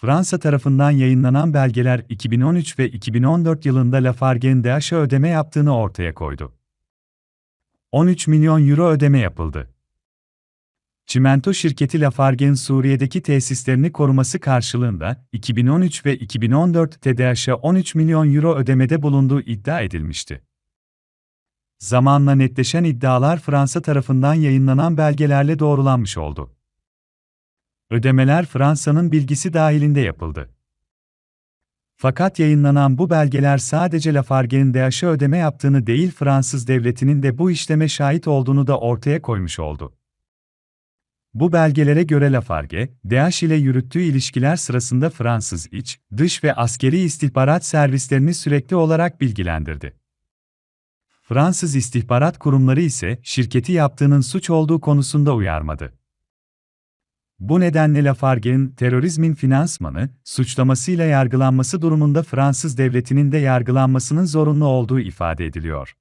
Fransa tarafından yayınlanan belgeler 2013 ve 2014 yılında Lafarge'nin DAEŞ'e ödeme yaptığını ortaya koydu. 13 milyon euro ödeme yapıldı. Çimento şirketi Lafarge'nin Suriye'deki tesislerini koruması karşılığında 2013 ve 2014 TDH'a 13 milyon euro ödemede bulunduğu iddia edilmişti. Zamanla netleşen iddialar Fransa tarafından yayınlanan belgelerle doğrulanmış oldu. Ödemeler Fransa'nın bilgisi dahilinde yapıldı. Fakat yayınlanan bu belgeler sadece Lafarge'nin DH'a ödeme yaptığını değil Fransız devletinin de bu işleme şahit olduğunu da ortaya koymuş oldu. Bu belgelere göre Lafarge, DH ile yürüttüğü ilişkiler sırasında Fransız iç, dış ve askeri istihbarat servislerini sürekli olarak bilgilendirdi. Fransız istihbarat kurumları ise şirketi yaptığının suç olduğu konusunda uyarmadı. Bu nedenle Lafarge'nin terörizmin finansmanı, suçlamasıyla yargılanması durumunda Fransız devletinin de yargılanmasının zorunlu olduğu ifade ediliyor.